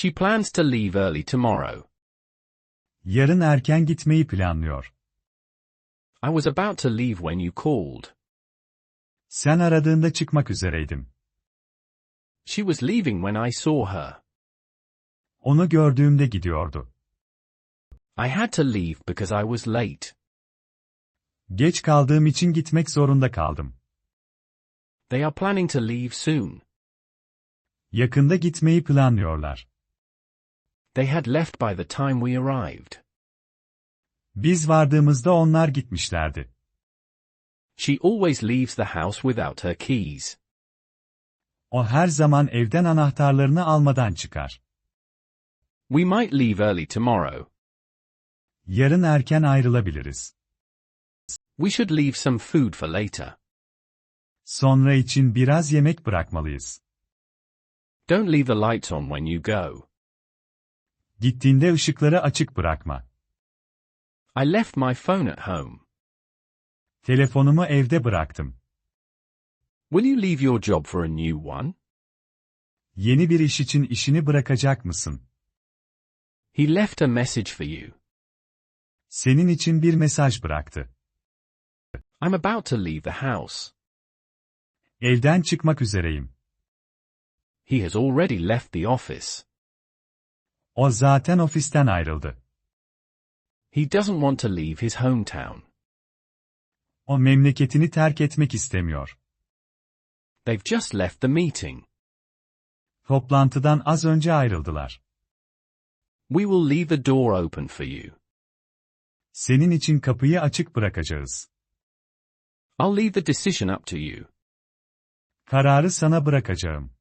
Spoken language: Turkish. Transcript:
She plans to leave early tomorrow. Yarın erken gitmeyi planlıyor. I was about to leave when you called. Sen aradığında çıkmak üzereydim. She was leaving when I saw her. Onu gördüğümde gidiyordu. I had to leave because I was late. Geç kaldığım için gitmek zorunda kaldım. They are planning to leave soon. Yakında gitmeyi planlıyorlar. They had left by the time we arrived. Biz vardığımızda onlar gitmişlerdi. She always leaves the house without her keys. O her zaman evden anahtarlarını almadan çıkar. We might leave early tomorrow. Yarın erken ayrılabiliriz. We should leave some food for later. Sonra için biraz yemek bırakmalıyız. Don't leave the lights on when you go. Gittiğinde ışıkları açık bırakma. I left my phone at home. Telefonumu evde bıraktım. Will you leave your job for a new one? Yeni bir iş için işini bırakacak mısın? He left a message for you. Senin için bir mesaj bıraktı. I'm about to leave the house. Evden çıkmak üzereyim. He has already left the office. O zaten ofisten ayrıldı. He doesn't want to leave his hometown. O memleketini terk etmek istemiyor. They've just left the meeting. Toplantıdan az önce ayrıldılar. We will leave the door open for you. Senin için kapıyı açık bırakacağız. I'll leave the decision up to you. Kararı sana bırakacağım.